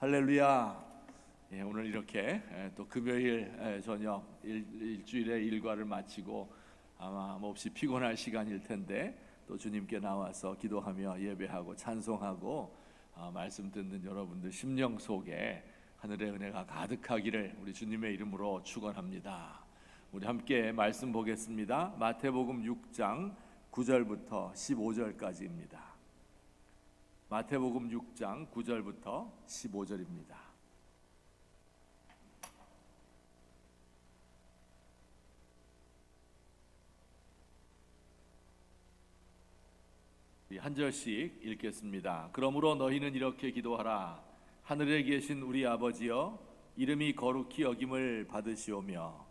할렐루야. 예, 오늘 이렇게 예, 또 금요일 예, 저녁 일, 일주일의 일과를 마치고 아마 몹시 피곤할 시간일 텐데 또 주님께 나와서 기도하며 예배하고 찬송하고 아, 말씀 듣는 여러분들 심령 속에 하늘의 은혜가 가득하기를 우리 주님의 이름으로 축원합니다. 우리 함께 말씀 보겠습니다. 마태복음 6장 9절부터 15절까지입니다. 마태복음 6장 9절부터 15절입니다. 한 절씩 읽겠습니다. 그러므로 너희는 이렇게 기도하라. 하늘에 계신 우리 아버지여 이름이 거룩히 여김을 받으시오며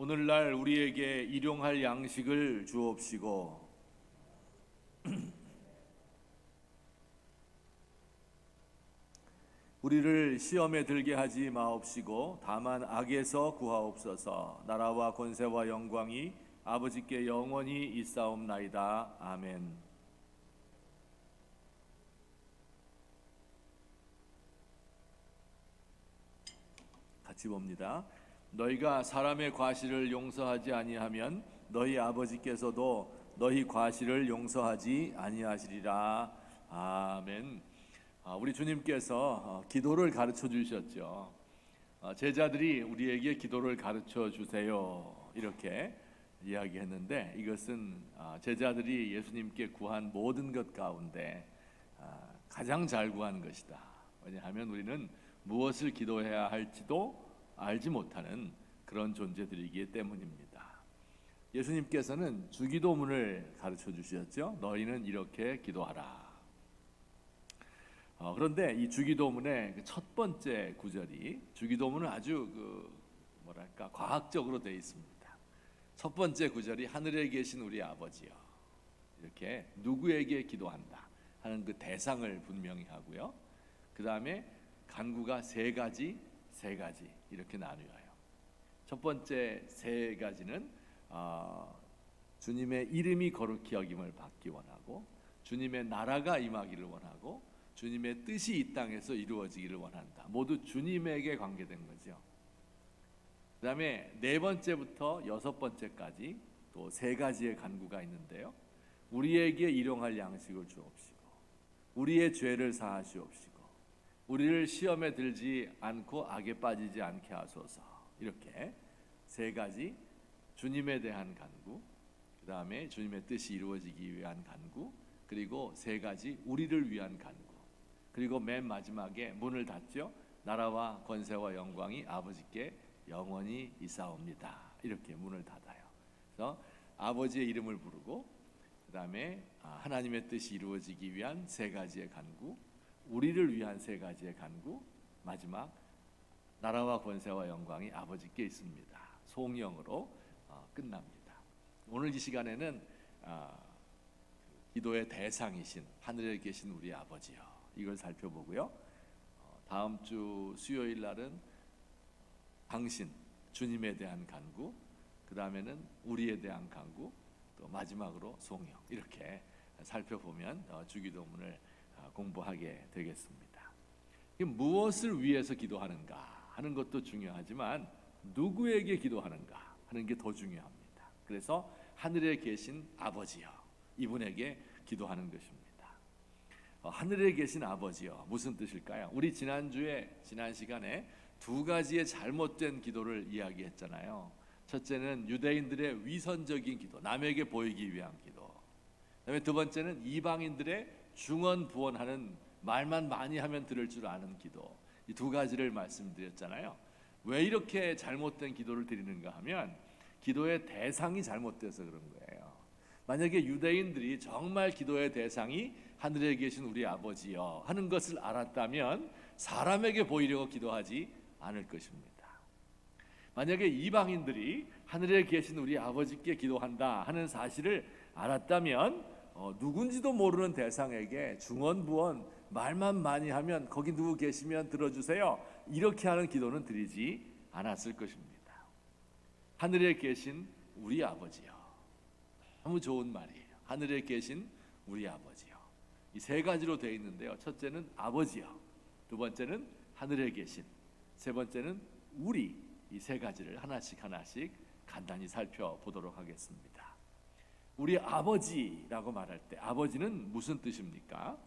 오늘날 우리에게 일용할 양식을 주옵시고 우리를 시험에 들게 하지 마옵시고 다만 악에서 구하옵소서 나라와 권세와 영광이 아버지께 영원히 있사옵나이다 아멘. 같이 봅니다. 너희가 사람의 과실을 용서하지 아니하면 너희 아버지께서도 너희 과실을 용서하지 아니하시리라. 아멘. 아, 우리 주님께서 어, 기도를 가르쳐 주셨죠. 어, 제자들이 우리에게 기도를 가르쳐 주세요. 이렇게 이야기했는데 이것은 아, 제자들이 예수님께 구한 모든 것 가운데 아, 가장 잘 구한 것이다. 왜냐하면 우리는 무엇을 기도해야 할지도 알지 못하는 그런 존재들이기 때문입니다. 예수님께서는 주기도문을 가르쳐 주셨죠. 너희는 이렇게 기도하라. 어, 그런데 이 주기도문의 그 첫 번째 구절이 주기도문은 아주 그 뭐랄까 과학적으로 되어 있습니다. 첫 번째 구절이 하늘에 계신 우리 아버지요 이렇게 누구에게 기도한다 하는 그 대상을 분명히 하고요. 그 다음에 간구가 세 가지, 세 가지 이렇게 나뉘어요. 첫 번째 세 가지는 어, 주님의 이름이 거룩히 여김을 받기 원하고 주님의 나라가 임하기를 원하고 주님의 뜻이 이 땅에서 이루어지기를 원한다. 모두 주님에게 관계된 거죠. 그다음에 네 번째부터 여섯 번째까지 또 세 가지의 간구가 있는데요. 우리에게 일용할 양식을 주옵시고 우리의 죄를 사하시옵시고 우리를 시험에 들지 않고 악에 빠지지 않게 하소서. 이렇게 세 가지 주님에 대한 간구, 그 다음에 주님의 뜻이 이루어지기 위한 간구, 그리고 세 가지 우리를 위한 간구, 그리고 맨 마지막에 문을 닫죠. 나라와 권세와 영광이 아버지께 영원히 있사옵니다. 이렇게 문을 닫아요. 그래서 아버지의 이름을 부르고 그 다음에 하나님의 뜻이 이루어지기 위한 세 가지의 간구, 우리를 위한 세 가지의 간구, 마지막 나라와 권세와 영광이 아버지께 있습니다. 송영으로 어, 끝납니다. 오늘 이 시간에는 아, 기도의 대상이신 하늘에 계신 우리 아버지요 이걸 살펴보고요. 어, 다음 주 수요일 날은 당신 주님에 대한 간구, 그 다음에는 우리에 대한 간구, 또 마지막으로 송영 이렇게 살펴보면 어, 주기도문을 어, 공부하게 되겠습니다. 이 무엇을 위해서 기도하는가 하는 것도 중요하지만 누구에게 기도하는가 하는 게 더 중요합니다. 그래서 하늘에 계신 아버지여 이분에게 기도하는 것입니다. 어, 하늘에 계신 아버지여 무슨 뜻일까요? 우리 지난주에 지난 시간에 두 가지의 잘못된 기도를 이야기했잖아요. 첫째는 유대인들의 위선적인 기도, 남에게 보이기 위한 기도. 그다음에 두 번째는 이방인들의 중언부언하는 말만 많이 하면 들을 줄 아는 기도. 이 두 가지를 말씀드렸잖아요. 왜 이렇게 잘못된 기도를 드리는가 하면 기도의 대상이 잘못돼서 그런 거예요. 만약에 유대인들이 정말 기도의 대상이 하늘에 계신 우리 아버지여 하는 것을 알았다면 사람에게 보이려고 기도하지 않을 것입니다. 만약에 이방인들이 하늘에 계신 우리 아버지께 기도한다 하는 사실을 알았다면 어, 누군지도 모르는 대상에게 중언부언 말만 많이 하면 거기 누구 계시면 들어주세요 이렇게 하는 기도는 드리지 않았을 것입니다. 하늘에 계신 우리 아버지요. 너무 좋은 말이에요. 하늘에 계신 우리 아버지요. 이 세 가지로 되어 있는데요. 첫째는 아버지요. 두 번째는 하늘에 계신. 세 번째는 우리. 이 세 가지를 하나씩 하나씩 간단히 살펴보도록 하겠습니다. 우리 아버지라고 말할 때 아버지는 무슨 뜻입니까?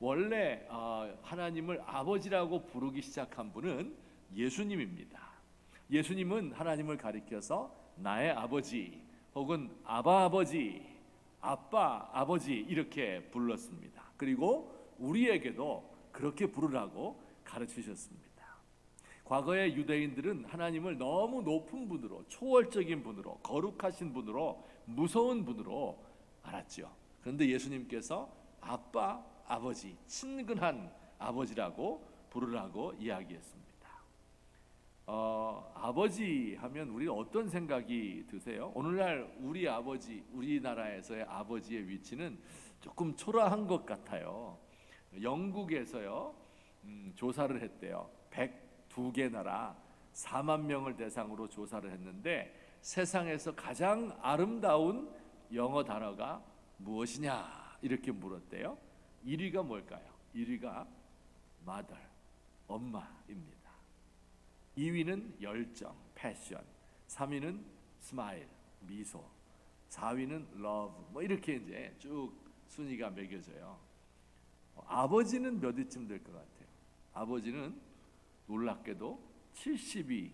원래 어, 하나님을 아버지라고 부르기 시작한 분은 예수님입니다. 예수님은 하나님을 가리켜서 나의 아버지 혹은 아바 아버지, 아빠 아버지 이렇게 불렀습니다. 그리고 우리에게도 그렇게 부르라고 가르치셨습니다. 과거의 유대인들은 하나님을 너무 높은 분으로 초월적인 분으로 거룩하신 분으로 무서운 분으로 알았죠. 그런데 예수님께서 아빠 아버지 친근한 아버지라고 부르라고 이야기했습니다. 어, 아버지 하면 우리 어떤 생각이 드세요? 오늘날 우리 아버지 우리나라에서의 아버지의 위치는 조금 초라한 것 같아요. 영국에서요 음, 조사를 했대요. 102개 나라 4만 명을 대상으로 조사를 했는데 세상에서 가장 아름다운 영어 단어가 무엇이냐 이렇게 물었대요. 1위가 뭘까요? 1위가 mother, 엄마입니다. 2위는 열정, 패션, 3위는 스마일, 미소, 4위는 love. 뭐 이렇게 이제 쭉 순위가 매겨져요. 어, 아버지는 몇 위쯤 될 것 같아요? 아버지는 놀랍게도 70위입니다.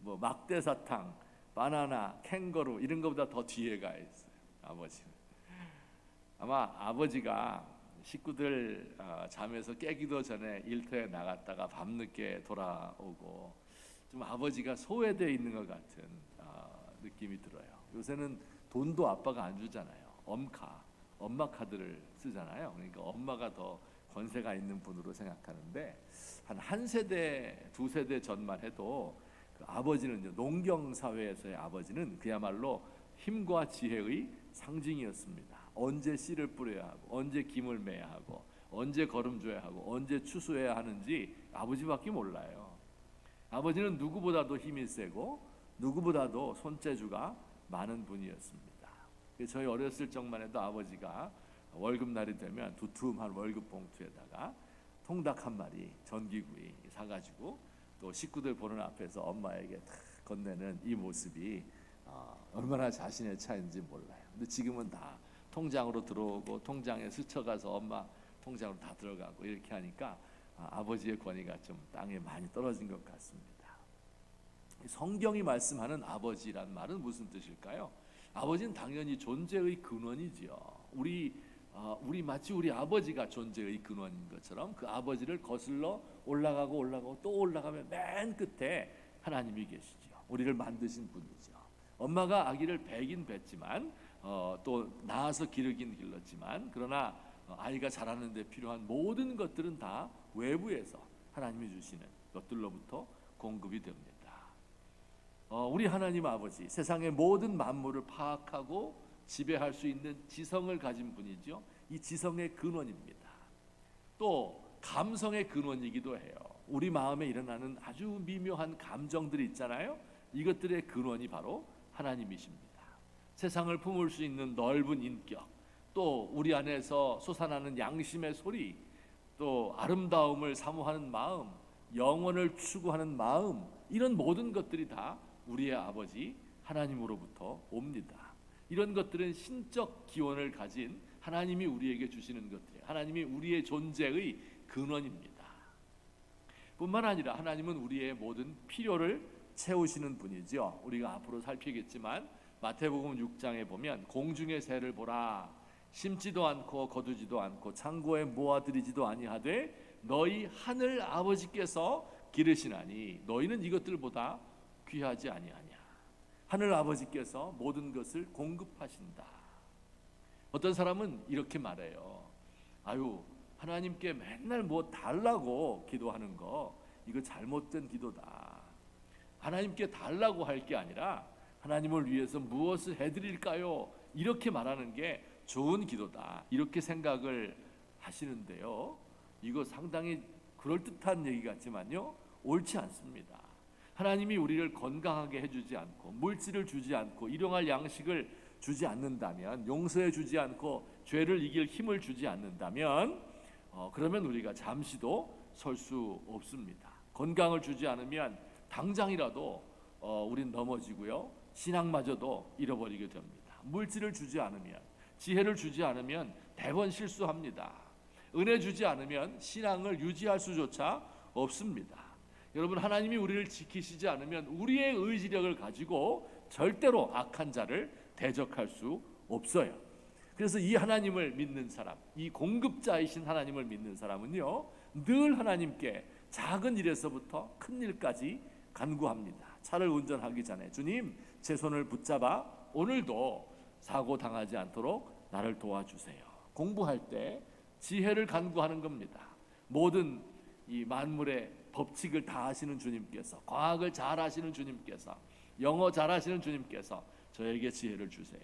뭐 막대 사탕, 바나나, 캥거루 이런 것보다 더 뒤에 가 있어요. 아버지는 아마 아버지가 식구들 어, 잠에서 깨기도 전에 일터에 나갔다가 밤늦게 돌아오고 좀 아버지가 소외되어 있는 것 같은 어, 느낌이 들어요. 요새는 돈도 아빠가 안 주잖아요. 엄카, 엄마 카드를 쓰잖아요. 그러니까 엄마가 더 권세가 있는 분으로 생각하는데 한 한 세대, 두 세대 전만 해도 그 아버지는 농경 사회에서의 아버지는 그야말로 힘과 지혜의 상징이었습니다. 언제 씨를 뿌려야 하고 언제 김을 매야 하고 언제 거름줘야 하고 언제 추수해야 하는지 아버지밖에 몰라요. 아버지는 누구보다도 힘이 세고 누구보다도 손재주가 많은 분이었습니다. 그래서 저희 어렸을 적만 해도 아버지가 월급날이 되면 두툼한 월급 봉투에다가 통닭 한 마리 전기구이 사가지고 또 식구들 보는 앞에서 엄마에게 탁 건네는 이 모습이 어, 얼마나 자신의 차인지 몰라요. 근데 지금은 다 통장으로 들어오고 통장에 스쳐가서 엄마 통장으로 다 들어가고 이렇게 하니까 아, 아버지의 권위가 좀 땅에 많이 떨어진 것 같습니다. 성경이 말씀하는 아버지란 말은 무슨 뜻일까요? 아버지는 당연히 존재의 근원이지요. 우리 어, 우리 마치 우리 아버지가 존재의 근원인 것처럼 그 아버지를 거슬러 올라가고 올라가고 또 올라가면 맨 끝에 하나님이 계시죠. 우리를 만드신 분이죠. 엄마가 아기를 배긴 뵀지만 어, 또 낳아서 기르긴 길렀지만 그러나 어, 아이가 자라는데 필요한 모든 것들은 다 외부에서 하나님이 주시는 것들로부터 공급이 됩니다. 어, 우리 하나님 아버지 세상의 모든 만물을 파악하고 지배할 수 있는 지성을 가진 분이죠. 이 지성의 근원입니다. 또 감성의 근원이기도 해요. 우리 마음에 일어나는 아주 미묘한 감정들이 있잖아요. 이것들의 근원이 바로 하나님이십니다. 세상을 품을 수 있는 넓은 인격, 또 우리 안에서 솟아나는 양심의 소리, 또 아름다움을 사모하는 마음, 영원을 추구하는 마음, 이런 모든 것들이 다 우리의 아버지 하나님으로부터 옵니다. 이런 것들은 신적 기원을 가진 하나님이 우리에게 주시는 것들이에요. 하나님이 우리의 존재의 근원입니다. 뿐만 아니라 하나님은 우리의 모든 필요를 채우시는 분이죠. 우리가 앞으로 살피겠지만 마태복음 6장에 보면 공중의 새를 보라 심지도 않고 거두지도 않고 창고에 모아들이지도 아니하되 너희 하늘 아버지께서 기르시나니 너희는 이것들보다 귀하지 아니하냐 하늘 아버지께서 모든 것을 공급하신다. 어떤 사람은 이렇게 말해요. 아유 하나님께 맨날 뭐 달라고 기도하는 거 이거 잘못된 기도다. 하나님께 달라고 할 게 아니라 하나님을 위해서 무엇을 해드릴까요? 이렇게 말하는 게 좋은 기도다. 이렇게 생각을 하시는데요. 이거 상당히 그럴듯한 얘기 같지만요. 옳지 않습니다. 하나님이 우리를 건강하게 해주지 않고 물질을 주지 않고 일용할 양식을 주지 않는다면 용서해 주지 않고 죄를 이길 힘을 주지 않는다면 어, 그러면 우리가 잠시도 설 수 없습니다. 건강을 주지 않으면 당장이라도 어, 우린 넘어지고요. 신앙마저도 잃어버리게 됩니다. 물질을 주지 않으면 지혜를 주지 않으면 대번 실수합니다. 은혜 주지 않으면 신앙을 유지할 수조차 없습니다. 여러분 하나님이 우리를 지키시지 않으면 우리의 의지력을 가지고 절대로 악한 자를 대적할 수 없어요. 그래서 이 하나님을 믿는 사람, 이 공급자이신 하나님을 믿는 사람은요, 늘 하나님께 작은 일에서부터 큰 일까지 간구합니다. 차를 운전하기 전에 주님, 제 손을 붙잡아 오늘도 사고 당하지 않도록 나를 도와주세요. 공부할 때 지혜를 간구하는 겁니다. 모든 이 만물의 법칙을 다 아시는 주님께서 과학을 잘 아시는 주님께서 영어 잘 아시는 주님께서 저에게 지혜를 주세요.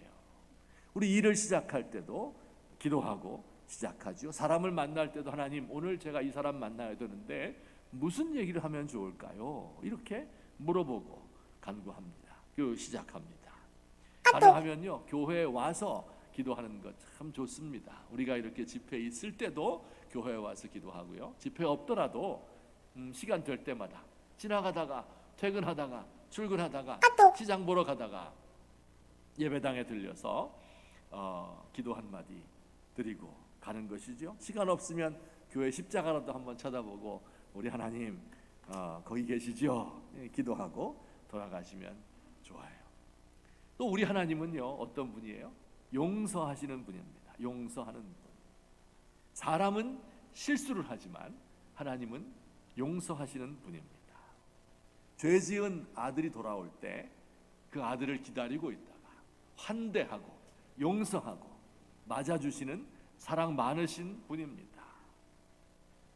우리 일을 시작할 때도 기도하고 시작하죠. 사람을 만날 때도 하나님 오늘 제가 이 사람 만나야 되는데 무슨 얘기를 하면 좋을까요? 이렇게 물어보고 간구합니다. 그 시작합니다. 가능하면요 교회에 와서 기도하는 것 참 좋습니다. 우리가 이렇게 집회 있을 때도 교회에 와서 기도하고요. 집회 없더라도 음, 시간 될 때마다 지나가다가 퇴근하다가 출근하다가 시장 보러 가다가 예배당에 들려서 어, 기도 한 마디 드리고 가는 것이죠. 시간 없으면 교회 십자가라도 한번 쳐다보고 우리 하나님 어, 거기 계시죠? 예, 기도하고 돌아가시면 좋아요. 또 우리 하나님은요 어떤 분이에요? 용서하시는 분입니다. 용서하는 분. 사람은 실수를 하지만 하나님은 용서하시는 분입니다. 죄 지은 아들이 돌아올 때 그 아들을 기다리고 있다가 환대하고 용서하고 맞아주시는 사랑 많으신 분입니다.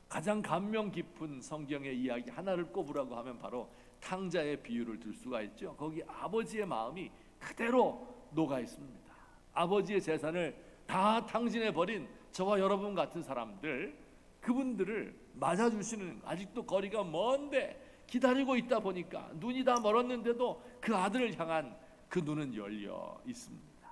가장 감명 깊은 성경의 이야기 하나를 꼽으라고 하면 바로 탕자의 비유를 들 수가 있죠. 거기 아버지의 마음이 그대로 녹아 있습니다. 아버지의 재산을 다 탕진해 버린 저와 여러분 같은 사람들 그분들을 맞아주시는 아직도 거리가 먼데 기다리고 있다 보니까 눈이 다 멀었는데도 그 아들을 향한 그 눈은 열려 있습니다.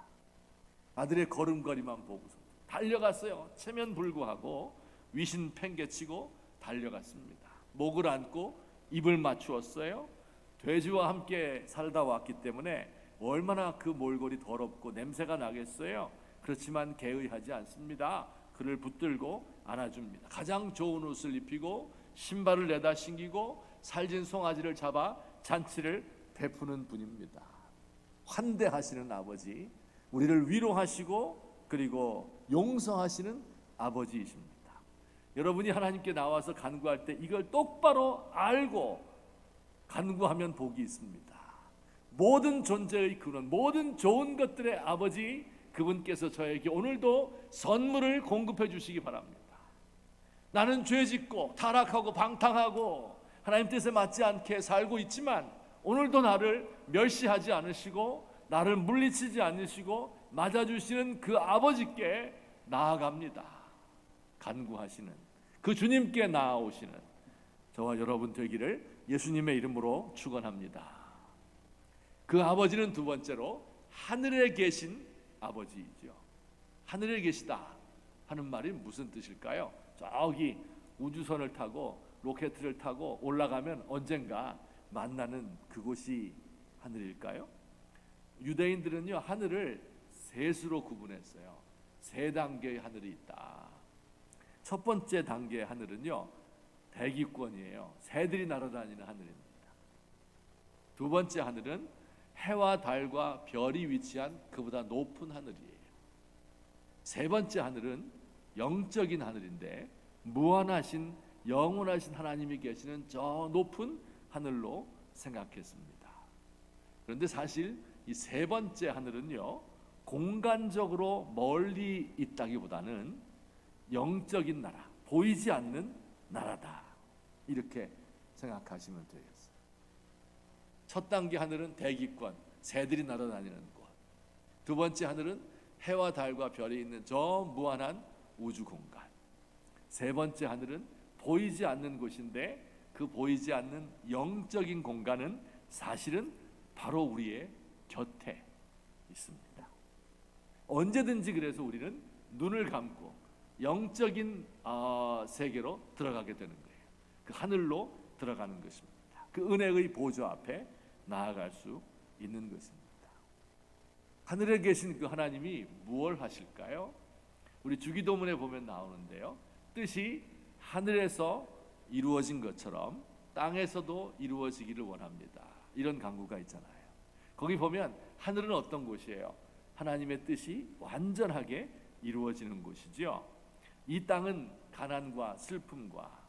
아들의 걸음걸이만 보고서 달려갔어요. 체면 불구하고 위신 팽개치고 달려갔습니다. 목을 안고 입을 맞추었어요. 돼지와 함께 살다 왔기 때문에 얼마나 그 몰골이 더럽고 냄새가 나겠어요. 그렇지만 개의하지 않습니다. 그를 붙들고 안아줍니다. 가장 좋은 옷을 입히고 신발을 내다 신기고 살진 송아지를 잡아 잔치를 베푸는 분입니다. 환대하시는 아버지, 우리를 위로하시고 그리고 용서하시는 아버지이십니다. 여러분이 하나님께 나와서 간구할 때 이걸 똑바로 알고 간구하면 복이 있습니다. 모든 존재의 근원, 모든 좋은 것들의 아버지 그분께서 저에게 오늘도 선물을 공급해 주시기 바랍니다. 나는 죄 짓고 타락하고 방탕하고 하나님 뜻에 맞지 않게 살고 있지만 오늘도 나를 멸시하지 않으시고 나를 물리치지 않으시고 맞아주시는 그 아버지께 나아갑니다. 간구하시는 그 주님께 나아오시는 저와 여러분 되기를 예수님의 이름으로 축원합니다. 그 아버지는 두 번째로 하늘에 계신 아버지이죠. 하늘에 계시다 하는 말이 무슨 뜻일까요? 저기 우주선을 타고 로켓을 타고 올라가면 언젠가 만나는 그곳이 하늘일까요? 유대인들은요 하늘을 셋으로 구분했어요. 세 단계의 하늘이 있다. 첫 번째 단계의 하늘은요 대기권이에요. 새들이 날아다니는 하늘입니다. 두 번째 하늘은 해와 달과 별이 위치한 그보다 높은 하늘이에요. 세 번째 하늘은 영적인 하늘인데 무한하신 영원하신 하나님이 계시는 저 높은 하늘로 생각했습니다. 그런데 사실 이 세 번째 하늘은요 공간적으로 멀리 있다기보다는 영적인 나라, 보이지 않는 나라다 이렇게 생각하시면 되겠어요. 첫 단계 하늘은 대기권, 새들이 날아다니는 곳. 두 번째 하늘은 해와 달과 별이 있는 저 무한한 우주 공간. 세 번째 하늘은 보이지 않는 곳인데 그 보이지 않는 영적인 공간은 사실은 바로 우리의 곁에 있습니다. 언제든지 그래서 우리는 눈을 감고 영적인 어, 세계로 들어가게 되는 거예요. 그 하늘로 들어가는 것입니다. 그 은혜의 보좌 앞에 나아갈 수 있는 것입니다. 하늘에 계신 그 하나님이 무엇 하실까요? 우리 주기도문에 보면 나오는데요. 뜻이 하늘에서 이루어진 것처럼 땅에서도 이루어지기를 원합니다. 이런 강구가 있잖아요. 거기 보면 하늘은 어떤 곳이에요? 하나님의 뜻이 완전하게 이루어지는 곳이지요. 이 땅은 가난과 슬픔과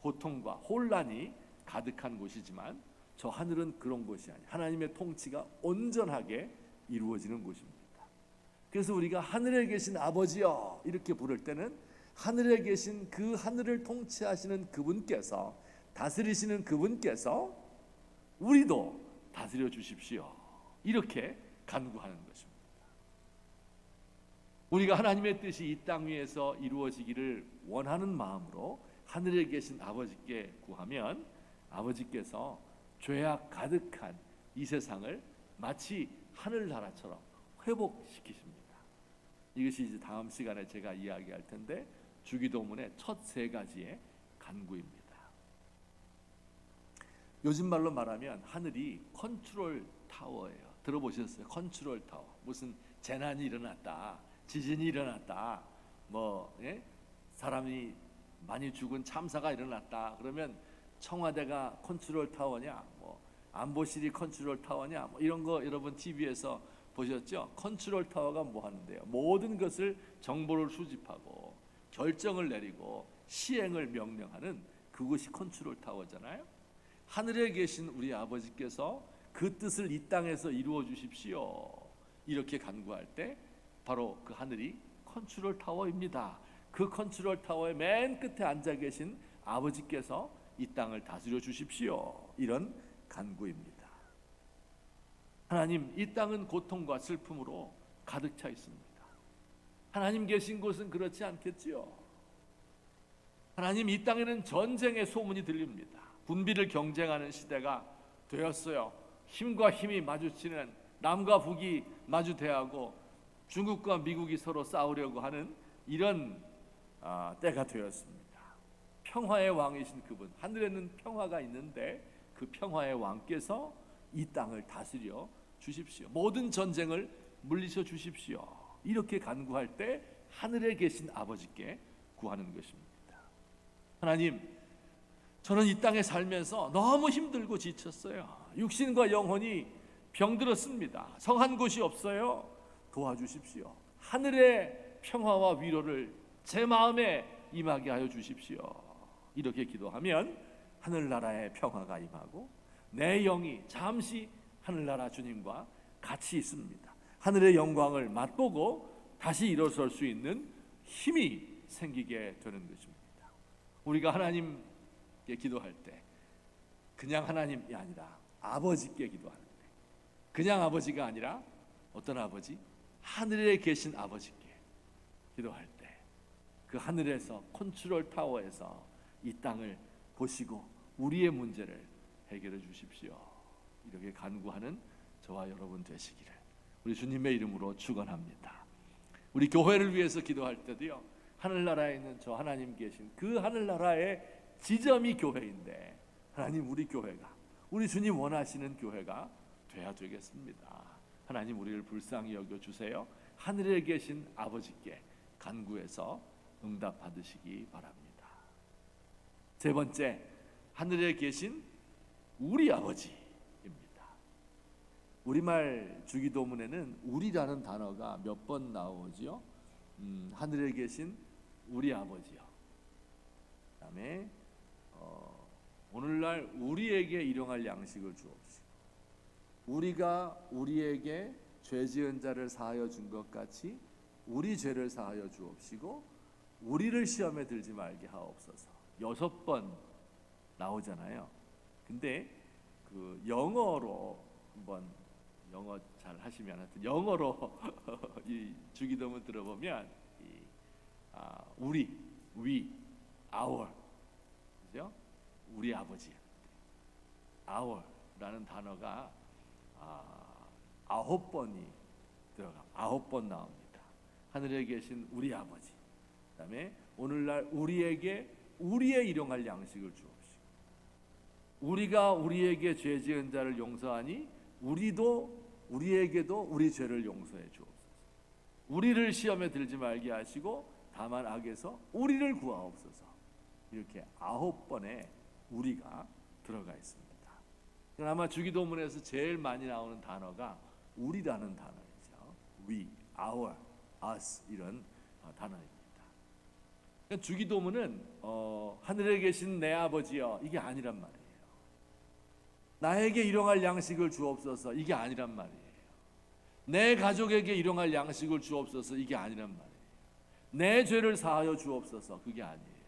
고통과 혼란이 가득한 곳이지만 저 하늘은 그런 곳이 아니에요. 하나님의 통치가 온전하게 이루어지는 곳입니다. 그래서 우리가 하늘에 계신 아버지여 이렇게 부를 때는 하늘에 계신 그 하늘을 통치하시는 그분께서 다스리시는 그분께서 우리도 다스려 주십시오. 이렇게 간구하는 것입니다. 우리가 하나님의 뜻이 이 땅 위에서 이루어지기를 원하는 마음으로 하늘에 계신 아버지께 구하면 아버지께서 죄악 가득한 이 세상을 마치 하늘나라처럼 회복시키십니다. 이것이 이제 다음 시간에 제가 이야기할 텐데 주기도문의 첫 세 가지의 간구입니다. 요즘 말로 말하면 하늘이 컨트롤 타워예요. 들어보셨어요? 컨트롤 타워. 무슨 재난이 일어났다, 지진이 일어났다, 뭐 예? 사람이 많이 죽은 참사가 일어났다. 그러면 청와대가 컨트롤 타워냐, 뭐 안보실이 컨트롤 타워냐, 뭐 이런 거 여러분 TV에서 보셨죠? 컨트롤 타워가 뭐 하는데요? 모든 것을 정보를 수집하고 결정을 내리고 시행을 명령하는 그것이 컨트롤 타워잖아요. 하늘에 계신 우리 아버지께서 그 뜻을 이 땅에서 이루어 주십시오. 이렇게 간구할 때 바로 그 하늘이 컨트롤 타워입니다. 그 컨트롤 타워의 맨 끝에 앉아 계신 아버지께서 이 땅을 다스려 주십시오. 이런 간구입니다. 하나님, 이 땅은 고통과 슬픔으로 가득 차 있습니다. 하나님 계신 곳은 그렇지 않겠지요. 하나님, 이 땅에는 전쟁의 소문이 들립니다. 군비를 경쟁하는 시대가 되었어요. 힘과 힘이 마주치는 남과 북이 마주대하고 중국과 미국이 서로 싸우려고 하는 이런 아, 때가 되었습니다. 평화의 왕이신 그분, 하늘에는 평화가 있는데 그 평화의 왕께서 이 땅을 다스려 주십시오. 모든 전쟁을 물리쳐 주십시오. 이렇게 간구할 때 하늘에 계신 아버지께 구하는 것입니다. 하나님, 저는 이 땅에 살면서 너무 힘들고 지쳤어요. 육신과 영혼이 병들었습니다. 성한 곳이 없어요. 도와주십시오. 하늘의 평화와 위로를 제 마음에 임하게 하여 주십시오. 이렇게 기도하면 하늘나라의 평화가 임하고 내 영이 잠시 하늘나라 주님과 같이 있습니다. 하늘의 영광을 맛보고 다시 일어설 수 있는 힘이 생기게 되는 것입니다. 우리가 하나님께 기도할 때 그냥 하나님이 아니라 아버지께 기도하는데 그냥 아버지가 아니라 어떤 아버지? 하늘에 계신 아버지께 기도할 때 그 하늘에서 컨트롤 타워에서 이 땅을 보시고 우리의 문제를 해결해 주십시오. 이렇게 간구하는 저와 여러분 되시기를 우리 주님의 이름으로 축원합니다. 우리 교회를 위해서 기도할 때도요. 하늘나라에 있는 저 하나님 계신 그 하늘나라의 지점이 교회인데 하나님 우리 교회가 우리 주님 원하시는 교회가 돼야 되겠습니다. 하나님 우리를 불쌍히 여겨 주세요. 하늘에 계신 아버지께 간구해서 응답 받으시기 바랍니다. 세 번째 하늘에 계신 우리 아버지입니다. 우리말 주기도문에는 우리라는 단어가 몇 번 나오지요? 음, 하늘에 계신 우리 아버지요. 그다음에 어, 오늘날 우리에게 일용할 양식을 주옵시고 우리가 우리에게 죄 지은 자를 사하여 준 것 같이 우리 죄를 사하여 주옵시고 우리를 시험에 들지 말게 하옵소서. 여섯 번 나오잖아요. 근데 그 영어로 한번 영어 잘 하시면 하여튼 영어로 이 주기도문 들어보면 이, 아, 우리, we, our 그죠? 우리 아버지 our라는 단어가 아, 아홉 번이 들어가 아홉 번 나옵니다. 하늘에 계신 우리 아버지. 그다음에 오늘날 우리에게 우리의 일용할 양식을 주옵시고 우리가 우리에게 죄 지은 자를 용서하니 우리도 우리에게도 우리 죄를 용서해 주옵소서. 우리를 시험에 들지 말게 하시고 다만 악에서 우리를 구하옵소서. 이렇게 아홉 번의 우리가 들어가 있습니다. 아마 주기도문에서 제일 많이 나오는 단어가 우리라는 단어이죠. We, our, us 이런 어, 단어입니다. 그러니까 주기도문은 어, 하늘에 계신 내 아버지여 이게 아니란 말이에요. 나에게 일용할 양식을 주옵소서 이게 아니란 말이에요. 내 가족에게 일용할 양식을 주옵소서 이게 아니란 말이에요. 내 죄를 사하여 주옵소서 그게 아니에요.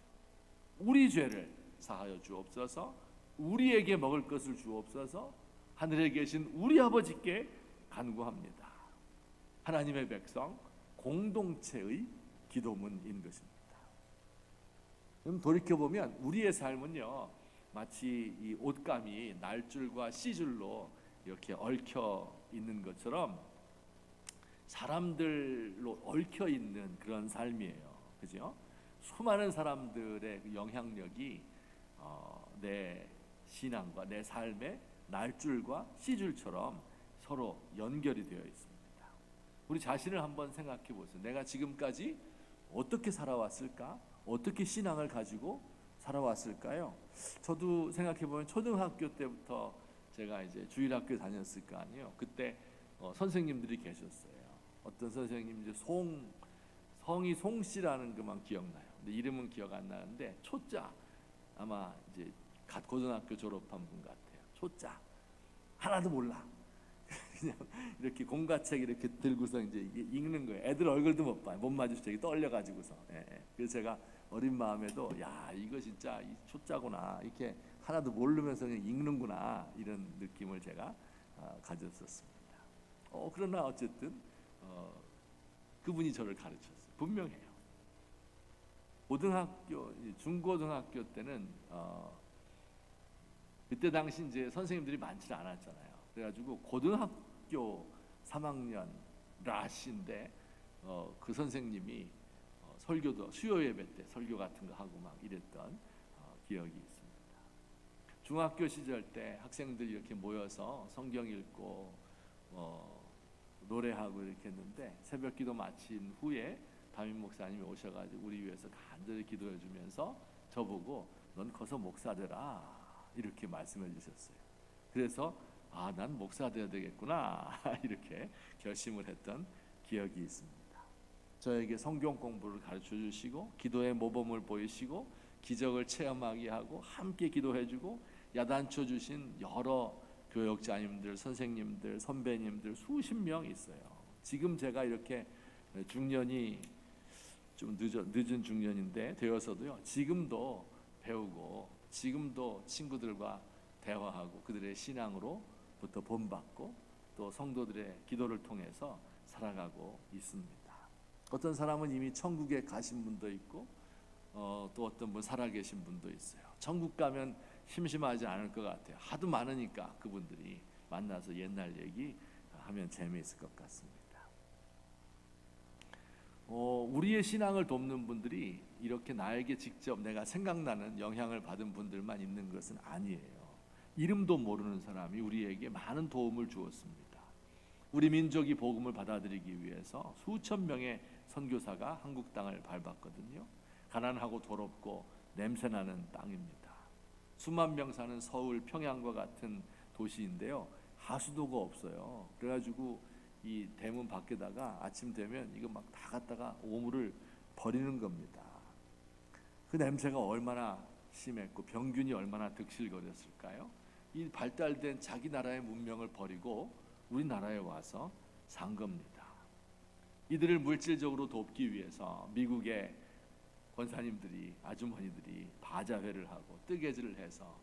우리 죄를 사하여 주옵소서 우리에게 먹을 것을 주옵소서 하늘에 계신 우리 아버지께 간구합니다. 하나님의 백성 공동체의 기도문인 것입니다. 그럼 돌이켜 보면 우리의 삶은요 마치 이 옷감이 날줄과 씨줄로 이렇게 얽혀 있는 것처럼 사람들로 얽혀 있는 그런 삶이에요. 그죠? 수많은 사람들의 그 영향력이 어, 내 신앙과 내 삶의 날줄과 씨줄처럼 서로 연결이 되어 있습니다. 우리 자신을 한번 생각해 보세요. 내가 지금까지 어떻게 살아왔을까? 어떻게 신앙을 가지고 살아왔을까요? 저도 생각해 보면 초등학교 때부터 제가 이제 주일학교 다녔을 거 아니에요. 그때 어, 선생님들이 계셨어요. 어떤 선생님 이제 송 성이 송 씨라는 것만 기억나요. 근데 이름은 기억 안 나는데 초자 아마 이제 갓 고등학교 졸업한 분 같아요. 초자 하나도 몰라. 그냥 이렇게 공과책 이렇게 들고서 이제 읽는 거예요. 애들 얼굴도 못 봐요. 못 마주치고 떨려가지고서. 예, 예. 그래서 제가 어린 마음에도 야 이거 진짜 이 초자구나 이렇게 하나도 모르면서 그냥 읽는구나 이런 느낌을 제가 아, 가졌었습니다. 어, 그러나 어쨌든 어, 그분이 저를 가르쳤어요. 분명해요. 고등학교, 중고등학교 때는 어, 그때 당시 이제 선생님들이 많지 않았잖아요. 그래가지고 고등학교 3학년 라시인데 어, 그 선생님이 어, 설교도 수요 예배 때 설교 같은 거 하고 막 이랬던 어, 기억이 있습니다. 중학교 시절 때 학생들이 이렇게 모여서 성경 읽고 어, 노래하고 이렇게 했는데 새벽기도 마친 후에 담임 목사님이 오셔가지고 우리 위해서 간절히 기도해 주면서 저보고 넌 커서 목사 되라 이렇게 말씀해 주셨어요. 그래서 아 난 목사 돼야 되겠구나 이렇게 결심을 했던 기억이 있습니다. 저에게 성경 공부를 가르쳐 주시고 기도의 모범을 보이시고 기적을 체험하게 하고 함께 기도해 주고 야단쳐 주신 여러 교역자님들, 선생님들, 선배님들 수십 명 있어요. 지금 제가 이렇게 중년이 좀 늦은, 늦은 중년인데 되어서도요. 지금도 배우고 지금도 친구들과 대화하고 그들의 신앙으로 부터 본받고 또 성도들의 기도를 통해서 살아가고 있습니다. 어떤 사람은 이미 천국에 가신 분도 있고 어, 또 어떤 분 살아계신 분도 있어요. 천국 가면 심심하지 않을 것 같아요. 하도 많으니까 그분들이 만나서 옛날 얘기 하면 재미있을 것 같습니다. 어, 우리의 신앙을 돕는 분들이 이렇게 나에게 직접 내가 생각나는 영향을 받은 분들만 있는 것은 아니에요. 이름도 모르는 사람이 우리에게 많은 도움을 주었습니다. 우리 민족이 복음을 받아들이기 위해서 수천 명의 선교사가 한국 땅을 밟았거든요. 가난하고 더럽고 냄새나는 땅입니다. 수만 명 사는 서울, 평양과 같은 도시인데요. 하수도가 없어요. 그래가지고 이 대문 밖에다가 아침 되면 이거 막 다 갖다가 오물을 버리는 겁니다. 그 냄새가 얼마나 심했고 병균이 얼마나 득실거렸을까요? 이 발달된 자기 나라의 문명을 버리고 우리나라에 와서 산 겁니다. 이들을 물질적으로 돕기 위해서 미국의 권사님들이 아주머니들이 바자회를 하고 뜨개질을 해서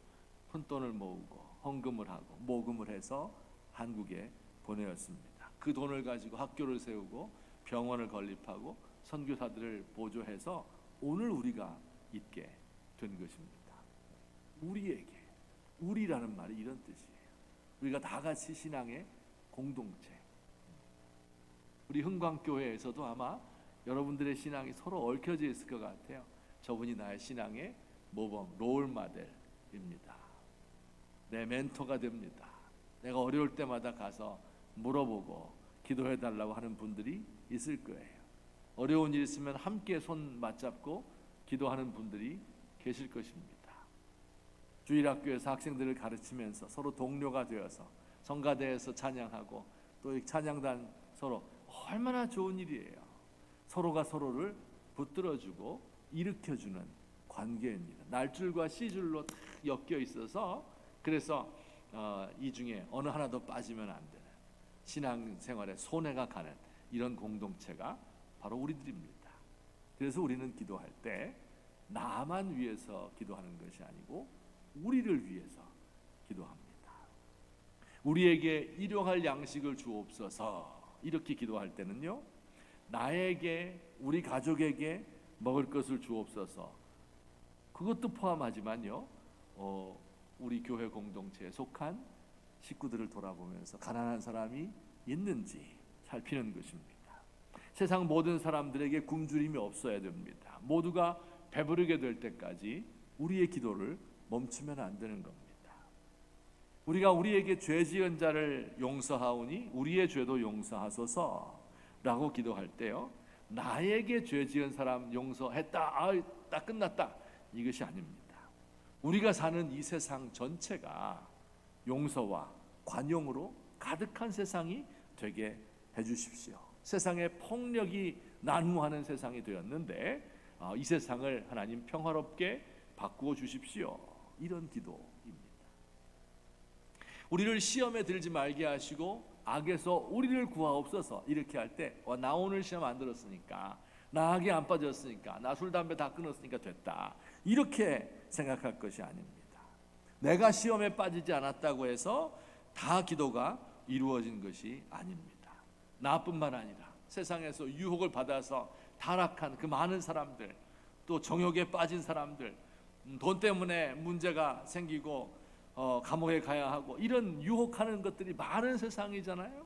푼돈을 모으고 헌금을 하고 모금을 해서 한국에 보내었습니다. 그 돈을 가지고 학교를 세우고 병원을 건립하고 선교사들을 보조해서 오늘 우리가 있게 된 것입니다. 우리에게 우리라는 말이 이런 뜻이에요. 우리가 다 같이 신앙의 공동체. 우리 흥광교회에서도 아마 여러분들의 신앙이 서로 얽혀져 있을 것 같아요. 저분이 나의 신앙의 모범, 롤 모델입니다. 내 멘토가 됩니다. 내가 어려울 때마다 가서 물어보고 기도해 달라고 하는 분들이 있을 거예요. 어려운 일 있으면 함께 손 맞잡고 기도하는 분들이 계실 것입니다. 주일학교에서 학생들을 가르치면서 서로 동료가 되어서 성가대에서 찬양하고 또이 찬양단 서로 얼마나 좋은 일이에요. 서로가 서로를 붙들어주고 일으켜주는 관계입니다. 날줄과 씨줄로 딱 엮여 있어서 그래서 어, 이 중에 어느 하나도 빠지면 안 되는 신앙생활에 손해가 가는 이런 공동체가 바로 우리들입니다. 그래서 우리는 기도할 때 나만 위해서 기도하는 것이 아니고 우리를 위해서 기도합니다. 우리에게 일용할 양식을 주옵소서 이렇게 기도할 때는요. 나에게 우리 가족에게 먹을 것을 주옵소서. 그것도 포함하지만요. 어, 우리 교회 공동체에 속한 식구들을 돌아보면서 가난한 사람이 있는지 살피는 것입니다. 세상 모든 사람들에게 굶주림이 없어야 됩니다. 모두가 배부르게 될 때까지 우리의 기도를 멈추면 안 되는 겁니다. 우리가 우리에게 죄 지은 자를 용서하오니 우리의 죄도 용서하소서라고 기도할 때요. 나에게 죄 지은 사람 용서했다. 아, 딱 끝났다. 이것이 아닙니다. 우리가 사는 이 세상 전체가 용서와 관용으로 가득한 세상이 되게 해 주십시오. 세상에 폭력이 난무하는 세상이 되었는데 어, 이 세상을 하나님 평화롭게 바꾸어 주십시오. 이런 기도입니다. 우리를 시험에 들지 말게 하시고 악에서 우리를 구하옵소서 이렇게 할 때 나 오늘 시험 안 들었으니까 나 악에 안 빠졌으니까 나 술 담배 다 끊었으니까 됐다 이렇게 생각할 것이 아닙니다. 내가 시험에 빠지지 않았다고 해서 다 기도가 이루어진 것이 아닙니다. 나뿐만 아니라 세상에서 유혹을 받아서 타락한 그 많은 사람들 또 정욕에 빠진 사람들 음, 돈 때문에 문제가 생기고 어, 감옥에 가야 하고 이런 유혹하는 것들이 많은 세상이잖아요.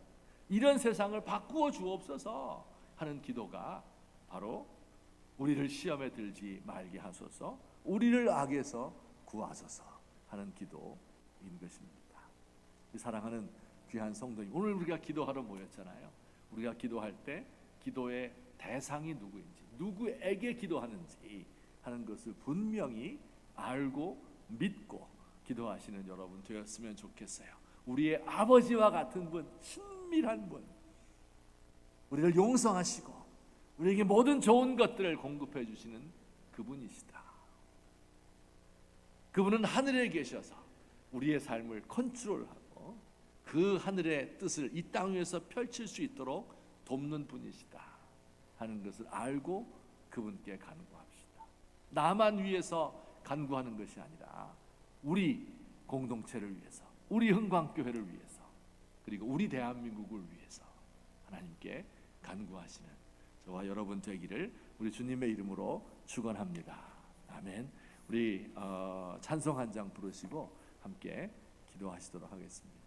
이런 세상을 바꾸어 주옵소서 하는 기도가 바로 우리를 시험에 들지 말게 하소서, 우리를 악에서 구하소서 하는 기도인 것입니다. 사랑하는 귀한 성도님, 오늘 우리가 기도하러 모였잖아요. 우리가 기도할 때 기도의 대상이 누구인지, 누구에게 기도하는지 하는 것을 분명히 알고 믿고 기도하시는 여러분 되었으면 좋겠어요. 우리의 아버지와 같은 분, 친밀한 분, 우리를 용서하시고 우리에게 모든 좋은 것들을 공급해 주시는 그분이시다. 그분은 하늘에 계셔서 우리의 삶을 컨트롤하고 그 하늘의 뜻을 이 땅 위에서 펼칠 수 있도록 돕는 분이시다 하는 것을 알고 그분께 간구합시다. 나만 위해서 간구하는 것이 아니라 우리 공동체를 위해서, 우리 흥광교회를 위해서, 그리고 우리 대한민국을 위해서 하나님께 간구하시는 저와 여러분 되기를 우리 주님의 이름으로 축원합니다. 아멘. 우리 어, 찬송 한 장 부르시고 함께 기도하시도록 하겠습니다.